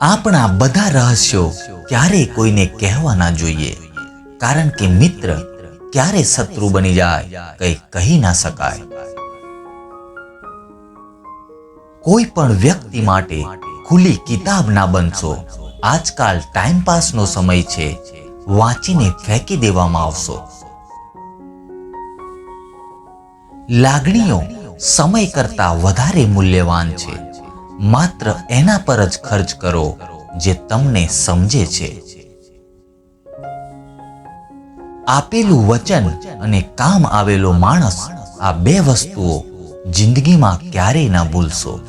આપણા બધા રહસ્યો ક્યારેય કોઈને કહેવા ના જોઈએ. કારણ કે મિત્ર ક્યારે શત્રુ બની જાય કઈ કહી ના શકાય. કોઈ પણ વ્યક્તિ માટે ખુલ્લી કિતાબ ના બનશો. આજકાલ ટાઈમ પાસનો સમય છે. વાંચીને ફેંકી દેવામાં આવશો. લાગણીઓ સમય કરતા વધારે મૂલ્યવાન છે. માત્ર એના પર જ ખર્ચ કરો જે તમને સમજે છે. આપેલું વચન અને કામ આવેલો માણસ આ બે વસ્તુઓ જિંદગીમાં ક્યારેય ના ભૂલશો.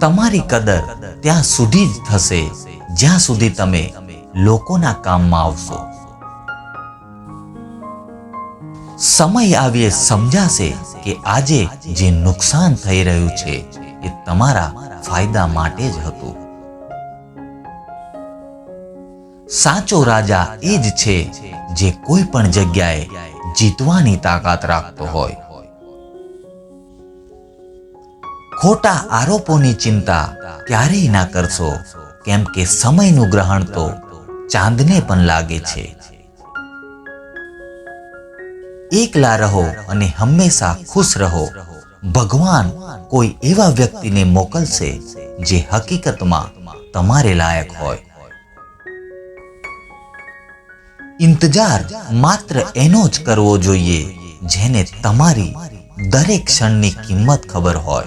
તમારી કદર ત્યાં સુધી જ થશે જ્યાં સુધી તમે લોકોના કામમાં આવશો. સમય આવ્યે સમજાશે કે આજે જે નુકસાન થઈ રહ્યું છે, એ તમારા ફાયદા માટે જ હતું. સાચો રાજા એ જ છે જે કોઈ પણ જગ્યાએ જીતવાની તાકાત રાખતો હોય. ખોટા આરોપોની ચિંતા ક્યારેય ના કરશો, કેમ કે સમયનું ગ્રહણ તો ચાંદને પણ લાગે છે. એકલા રહો અને હંમેશા ખુશ રહો. ભગવાન કોઈ એવા વ્યક્તિને મોકલશે જે હકીકતમાં તમારે લાયક હોય. ઇંતજાર માત્ર એનો જ કરવો જોઈએ, જેને તમારી દરેક ક્ષણની કિંમત ખબર હોય.